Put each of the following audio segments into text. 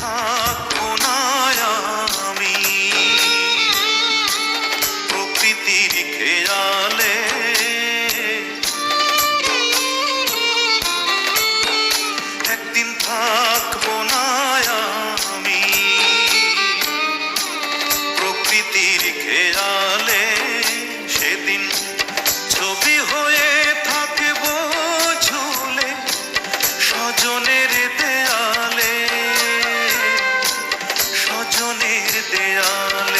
time. तेरा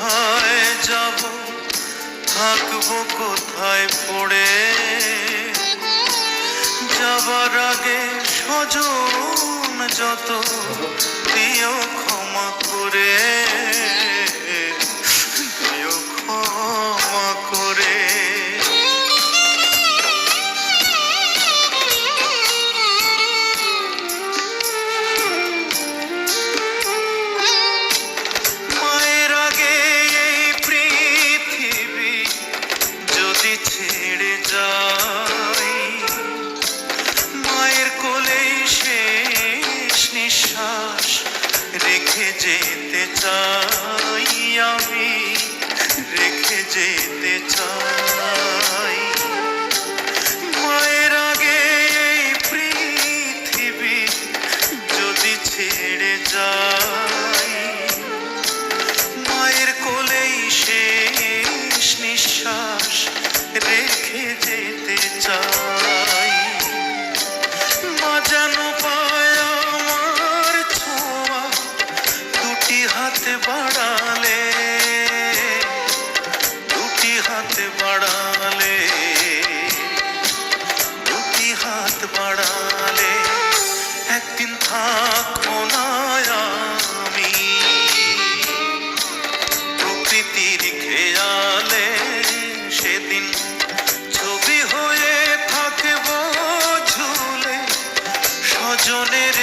কোথায় যাব? থাকব কোথায় পড়ে? যাবার আগে সজন যত প্রিয় চাই আমি রেখে যেতে চাই। শীত বাড়ালে একদিন না আমি। প্রকৃতির খেয়ালে সেদিন ছবি হয়ে থাকব ঝুলে স্বজনের